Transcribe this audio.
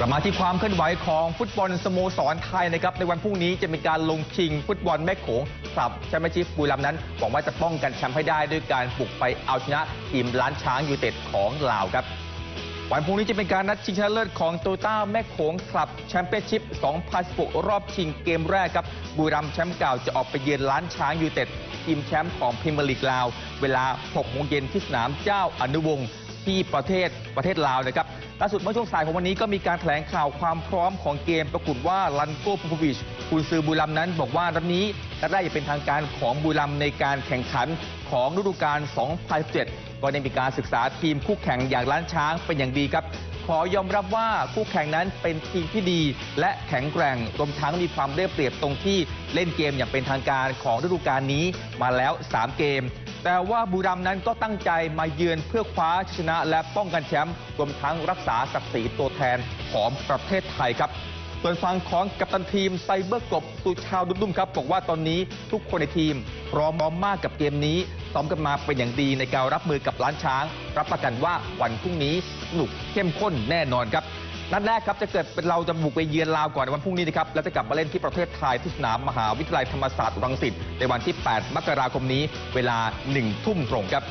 กลับมาที่ความเคลื่อนไหวของฟุตบอลสโมสรไทยนะครับในวันพรุ่งนี้จะมีการลงชิงฟุตบอลแม่โขงคลับแชมเปี้ยนชิพบุรีรัมย์นั้นหวังว่าจะป้องกันแชมป์ให้ได้ด้วยการบุกไปเอาชนะทีมล้านช้างยูเต็ดของลาวครับ วันพรุ่งนี้จะเป็นการนัดชิงชนะเลิศของโตต้าแม่โขงคลับแชมเปี้ยนชิพ 2016 รอบชิงเกมแรกครับบุรีรัมย์แชมป์เก่าจะออกไปเยือนล้านช้างยูเต็ดทีมแชมป์ของพรีเมียร์ลีกลาว เวลา 6 โมงเย็นที่สนามเจ้าอนุวงศ์ที่ประเทศประเทศลาวนะครับ ล่าสุดเมื่อช่วงสายของวันนี้ก็มีการแถลงข่าวความพร้อมของเกมปรากฏว่าลันโก้ปูโพวิชคุณซือบุรีรัมย์นั้น บอกว่านัดนี้นัดแรกจะเป็นทางการของบุรีรัมย์ในการแข่งขันของฤดูกาล 2017 ก็ได้มีการศึกษาทีมคู่แข่งอย่างล้านช้างเป็นอย่างดีครับ ขอยอมรับว่าคู่แข่งนั้นเป็นทีมที่ดี และแข็งแกร่งรวมทั้งมีความได้เปรียบตรงที่เล่นเกมอย่างเป็นทางการของฤดูกาลนี้มาแล้ว 3 เกม แต่ว่าบุรัมนั้นก็ตั้งใจมาเยือนเพื่อคว้าชนะและป้องกันแชมป์รวมทั้งรักษาศักดิ์ศรีตัวแทนของประเทศไทยครับส่วนฝั่งของกัปตันทีมไซเบอร์กบสุชาวดุมๆครับบอกว่าตอนนี้ทุกคนในทีมพร้อมมากกับเกมนี้ ซ้อมกันมาเป็นอย่างดีในการรับมือกับล้านช้าง รับประกันว่าวันพรุ่งนี้สนุกเข้มข้นแน่นอนครับนัดแรกครับจะเกิดเป็นเราจะบุกไปเยือนลาวก่อนในวันพรุ่งนี้นะครับแล้วจะกลับมาเล่นที่ประเทศไทยที่สนามมหาวิทยาลัยธรรมศาสตร์รังสิตในวันที่ 8 มกราคมนี้ เวลา 1 ทุ่มตรงครับ